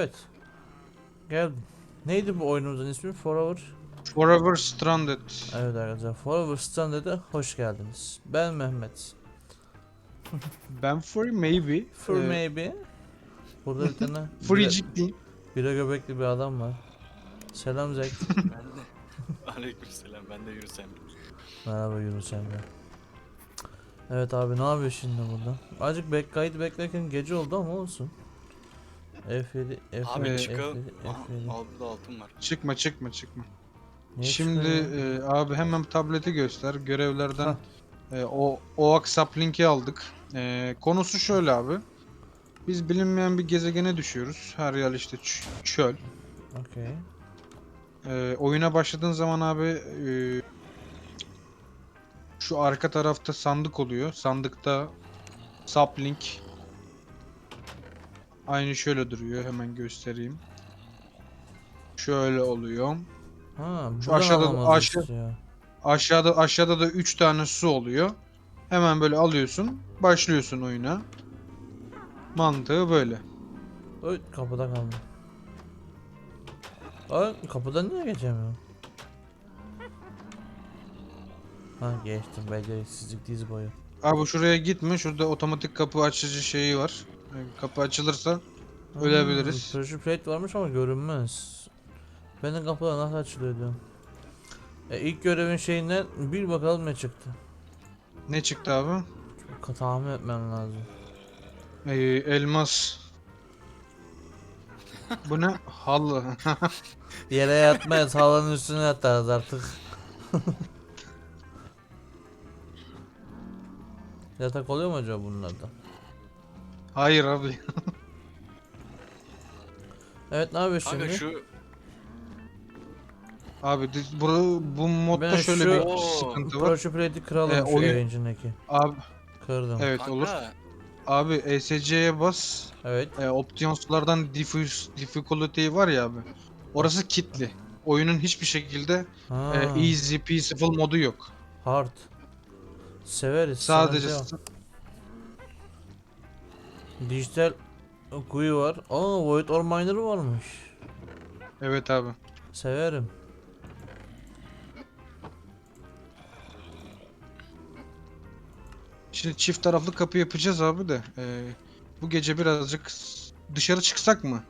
Evet. Geldim. Neydi bu oyunumuzun ismi? Forever. Forever Stranded. Evet arkadaşlar. Forever Stranded'e hoş geldiniz. Ben Mehmet. Ben Free Maybe. For Ee, maybe. Burada bir tane Freecik değil. bira göbekli bir adam var. Selam Zek. Ben de. Aleykümselam ben de yürüsem. Merhaba Yunus Emre. Evet abi ne yapıyor şimdi burada? Azıcık bek kayıt beklerken gece oldu ama olsun. F7, F7, Abi çıkalım. F7, Aha, F7. al burada altın var. Çıkma çıkma çıkma. Niye Şimdi e, abi hemen tableti göster. Görevlerden e, o OAK Saplink'i aldık. E, konusu şöyle abi. Biz bilinmeyen bir gezegene düşüyoruz. Her yer işte çöl. Okey. E, oyuna başladığın zaman abi e, şu arka tarafta sandık oluyor. Sandıkta Saplink aynı şöyle duruyor. Hemen göstereyim. Şöyle oluyor. Ha, Şu aşağıda- aşağı-. Aşağıda aşağıda da 3 tane su oluyor. Hemen böyle alıyorsun, başlıyorsun oyuna. Mantığı böyle. Oy kapıda kaldım. Ay kapıdan niye geçemiyorum? Ha geçtim beceriksizlik diz boyu. Abi şuraya gitme. Şurada otomatik kapı açıcı şeyi var. Yani Kapı açılırsa Ölebiliriz. Pressure plate varmış ama görünmez. Benim kapıda nasıl açılıyor diyorum. E, ilk görevin şeyinden bir bakalım ne çıktı. ne çıktı abi? Çok tahmin etmem lazım. Ee, elmas. Bu ne? Halı. Yere yatmayız halanın üstüne yatarız artık. Yatak oluyor mu acaba bunlarda? Hayır abi. Evet ne yapıyorsun Kanka şimdi? şu Abi bu, bu modda Ben şöyle şu- bir sıkıntı var. Pressure plate'i kıralım E, şu oyun- engine'deki. Abi Kırdım. evet kanka, olur. Abi ESC'ye bas. Evet. E, optiyonslardan diffuse difficulty var ya abi. Orası kilitli. Oyunun hiçbir şekilde Ha, e, easy peaceful modu yok. hard. Severiz. Sadece sıkıntı yok. Dijital kuyu var. Aa Void Ore Miner varmış. evet abi. Severim. Şimdi çift taraflı kapı yapacağız abi de. e, bu gece birazcık dışarı çıksak mı?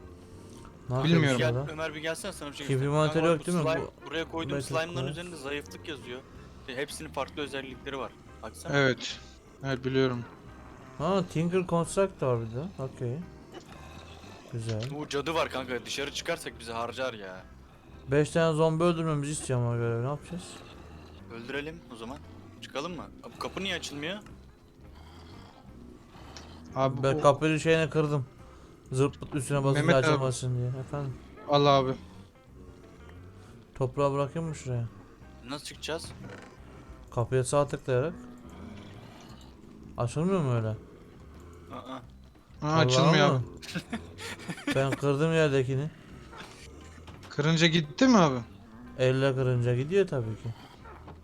Ne Bilmiyorum. Gel? Ömer bir gelsene sana bir şey inventory Kanka yok değil mi? bu slime- Bu- Buraya koyduğum Metal slime'ların class. üzerinde zayıflık yazıyor. Hepsinin farklı özellikleri var. Baksana. Evet. Evet biliyorum. Ha Tinker Construct var bir de. Okey. Güzel. Bu cadı var kanka dışarı çıkarsak bizi harcar ya. 5 tane zombi öldürmemizi istiyor ama görev. Ne yapacağız? Öldürelim o zaman. Çıkalım mı? Abi kapı niye açılmıyor? Abi Ben o- kapıyı şeyine kırdım. Zırt pırt üstüne basınca Mehmet abi. açılmasın diye. Efendim. al abi. Toprağı bırakayım mı şuraya? Nasıl çıkacağız? Kapıya sağ tıklayarak. Açılmıyor mu öyle? Aa. Ha, Vallahi açılmıyor abi. mı? ben kırdım yerdekini. Kırınca gitti mi abi? Elle kırınca gidiyor tabii ki.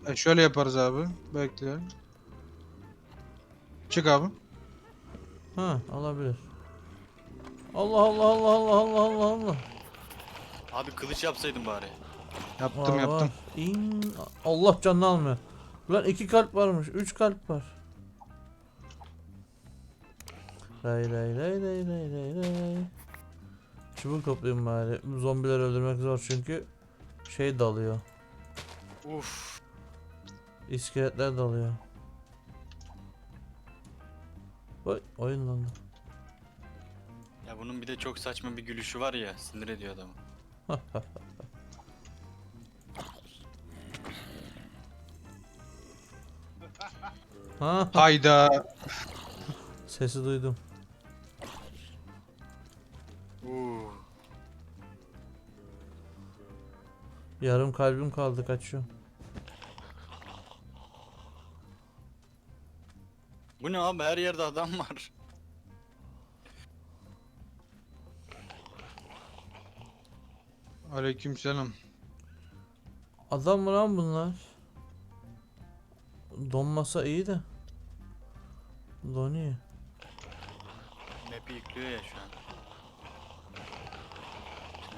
E, şöyle yaparız abi. Bekle. Çık abi. Ha olabilir. Allah Allah Allah Allah Allah Allah Allah. Abi kılıç yapsaydın bari. Yaptım Var, yaptım. İn. Allah canını almıyor. Ulan iki kalp varmış. Üç kalp var. Ray ray ray ray ray ray ray. Çubuk toplayayım bari. Zombileri öldürmek zor çünkü şey dalıyor. Uf. İskeletler dalıyor. Oy, oyunlandı. Ya bunun bir de çok saçma bir gülüşü var ya sinir ediyor adamı. Ha, Hayda. sesi duydum. Uuu. Yarım kalbim kaldı kaçıyor. Bu ne abi her yerde adam var. Aleykümselam. Adam mı lan bunlar? Donmasa iyi de. Donuyor. Map'i yüklüyor ya şu an.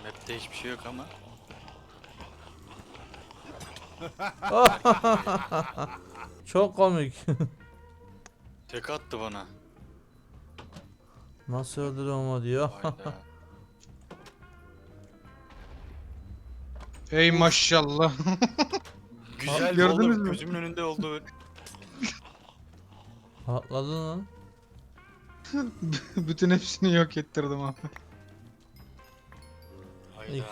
Map'te hiçbir şey yok ama. Çok komik. Tek attı bana. Nasıl öldürüyorum ama diyor. Hayda. Ey maşallah. Güzel gördünüz oldu. mü? Gözümün önünde oldu. Patladın lan. Bütün hepsini yok ettirdim abi. Hayda.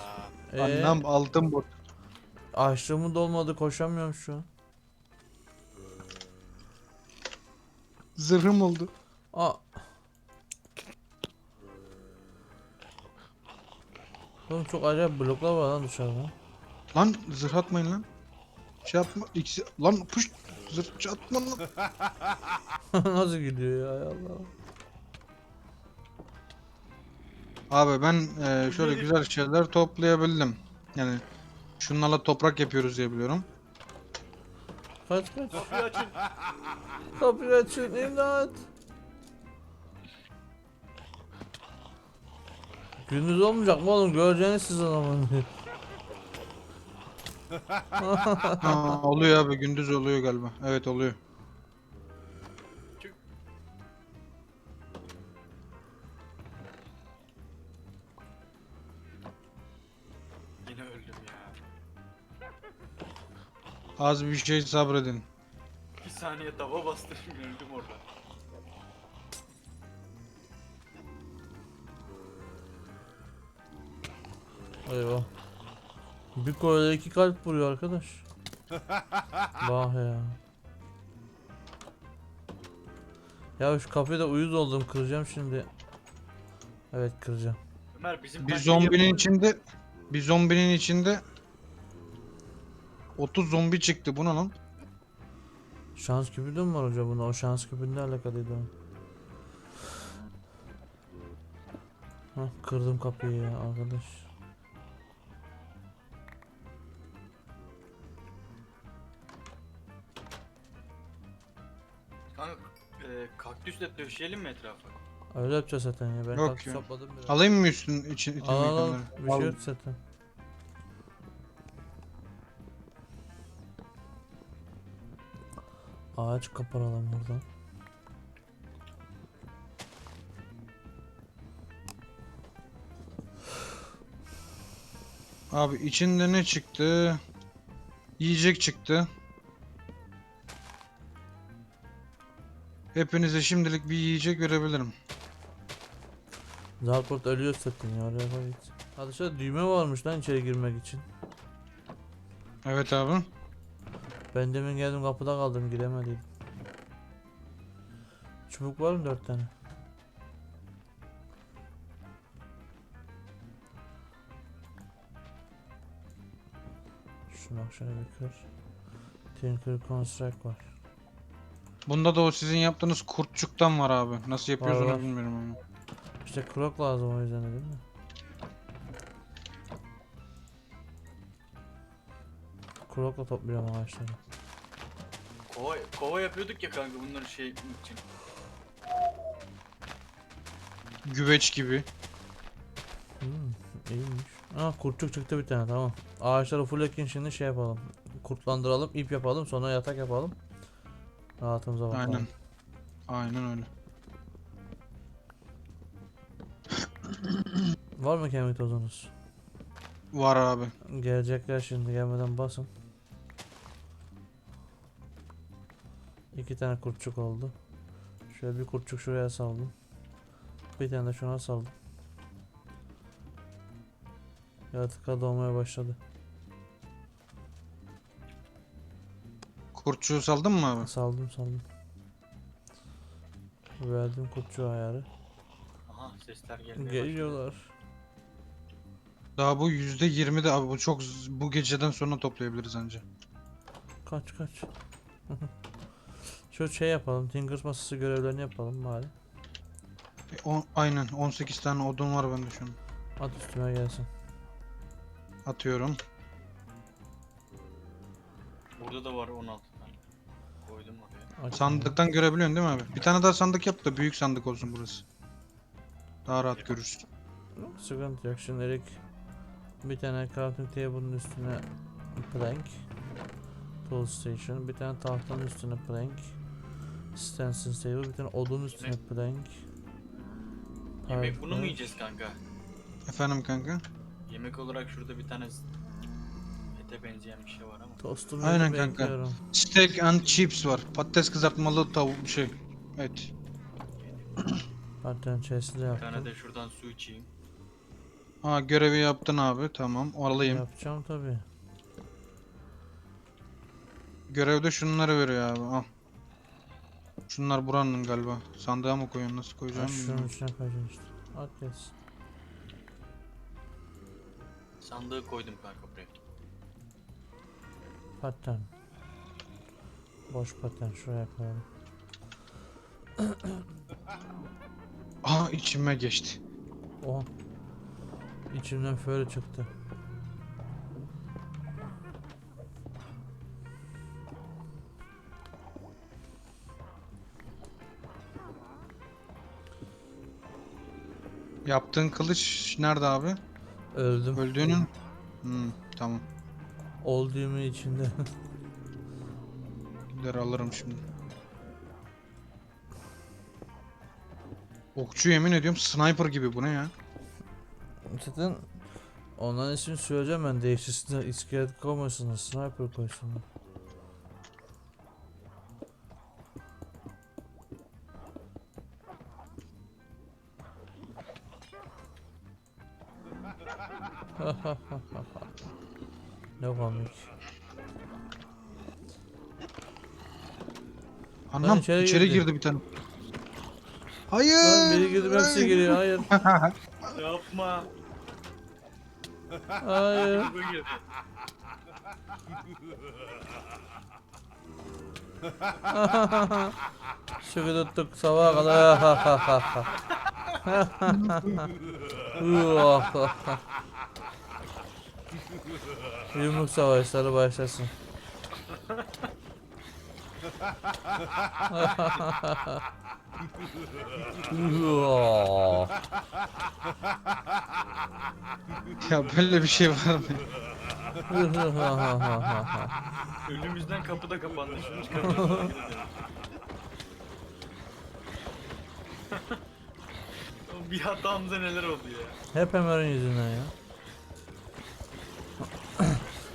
Ee, Anlam altın bot. açlığımı dolmadı koşamıyorum şu an. Zırhım oldu. Aa. Oğlum çok acayip bloklar var lan dışarıda. Lan zırh atmayın lan. Şey yapma. İkisi... Lan puş. Zırh atma lan. Nasıl gidiyor ya Allah. Abi ben e, şöyle güzel şeyler toplayabildim. Yani şunlarla toprak yapıyoruz diye biliyorum. Kaç kaç. Kapıyı açın. Kapıyı açın imdat. Gündüz olmayacak mı oğlum göreceğiniz siz adamın. Ha, oluyor abi gündüz oluyor galiba. Evet oluyor. Yine öldüm ya. Az bir şey sabredin. Bir saniye tava bastım öldüm orada. Eyvah. Bir koyda iki kalp vuruyor arkadaş. Vah ya. Ya şu kafede uyuz oldum kıracağım şimdi. Evet kıracağım. Ömer bizim Bir zombinin yapalım. içinde bir zombinin içinde 30 zombi çıktı. Bu ne lan? Şans küpü de mi var hocam bunda? O şans küpünde alakalıydı o. Hah kırdım kapıyı ya arkadaş. Kanka e, kaktüsle döşeyelim mi etrafa? Öyle yapacağız zaten ya. Ben Yok ya. topladım biraz. Alayım mı üstün için için Al al al. mekanları? Bir Al. şey yok zaten. Ağaç kaparalım buradan. Abi içinde ne çıktı? Yiyecek çıktı. Hepinize şimdilik bir yiyecek verebilirim. Zarport ölüyor zaten ya oraya git. Dışarıda düğme varmış lan içeri girmek için. Evet abi. Ben demin geldim kapıda kaldım giremedim. Çubuk var mı dört tane? Şunu şöyle bir kır. Tinker Construct var. Bunda da o sizin yaptığınız kurtçuktan var abi. Nasıl yapıyorsunuz bilmiyorum ama. İşte krok lazım o yüzden de değil mi? Krokla topluyorum ağaçları. Kova, kova yapıyorduk ya kanka bunları şey için. Güveç gibi. Hmm, iyiymiş. Aa kurtçuk çıktı bir tane tamam. Ağaçları full ekin şimdi şey yapalım. Kurtlandıralım, ip yapalım, sonra yatak yapalım. Rahatımıza bakalım. Aynen. Aynen öyle. Var mı kemik tozunuz? Var abi. Gelecekler şimdi gelmeden basın. İki tane kurtçuk oldu. Şöyle bir kurtçuk şuraya saldım. Bir tane de şuna saldım. Yaratıklar doğmaya başladı. Kurtçuğu saldın mı abi? Saldım saldım. Verdim kurtçuğu ayarı. Sesler gelmeye Geliyorlar. Daha bu yüzde yirmi de abi bu çok z- bu geceden sonra toplayabiliriz anca. Kaç kaç. Şu şey yapalım. Tinkers masası görevlerini yapalım bari. E, on- aynen 18 tane odun var bende şu an. At üstüme gelsin. Atıyorum. Burada da var 16 tane. Koydum oraya. Aç Sandıktan görebiliyorsun değil mi abi? Bir tane daha sandık yap da büyük sandık olsun burası. Daha rahat görürsün. Yok, Sıkıntı yok. Şimdilik Bir tane crafting table'ın üstüne plank. Tool station. Bir tane tahtanın üstüne plank. Stencil table. Bir tane odun üstüne plank. Yemek bunu mu yiyeceğiz kanka? Efendim kanka? Yemek olarak şurada bir tane ete benzeyen bir şey var ama. Tostumu Aynen kanka. bekliyorum. Steak and chips var. Patates kızartmalı tavuk bir şey. Evet. Zaten chest'de Bir yaptım. tane de şuradan su içeyim. Ha görevi yaptın abi. Tamam. Alayım. Yapacağım tabi. Görevde şunları veriyor abi. Al. Şunlar buranın galiba. Sandığa mı koyuyorsun? Nasıl koyacağım Şunun bilmiyorum. içine koyacağım işte. At gelsin. Sandığı koydum kanka buraya. Pattern. Boş pattern şuraya koyalım. Aha içime geçti. Oh. İçimden före çıktı. Yaptığın kılıç nerede abi? Öldüm. Öldüğünün. Hmm, tamam. Olduğumu içinde. Gider alırım şimdi. Okçu yemin ediyorum sniper gibi bu ne ya? Zaten onların ismini söyleyeceğim ben değiştirsinler. İskelet koymasınlar. Sniper koysunlar. ne komik. Anlam içeri içeri, girdi. girdi bir tane. Hayır. Lan biri girdi hepsi giriyor. Hayır. Yapma. Hayır. Bu girdi. Şükür tuttuk sabaha kadar. Yumruk savaşları başlasın. Ya böyle bir şey var mı? Önümüzden kapı da kapandı. Şunu çıkartalım. bir hatamıza neler oldu ya. Hep Ömer'in yüzünden ya.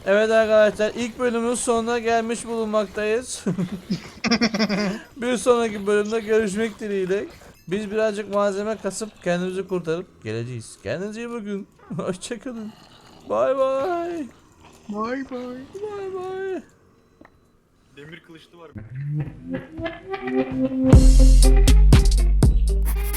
Evet arkadaşlar ilk bölümün sonuna gelmiş bulunmaktayız. bir sonraki bölümde görüşmek dileğiyle. Biz birazcık malzeme kasıp kendimizi kurtarıp geleceğiz. Kendinize iyi bakın. Hoşçakalın. Bay bay. Bay bay. Bay bay. Demir kılıçlı var.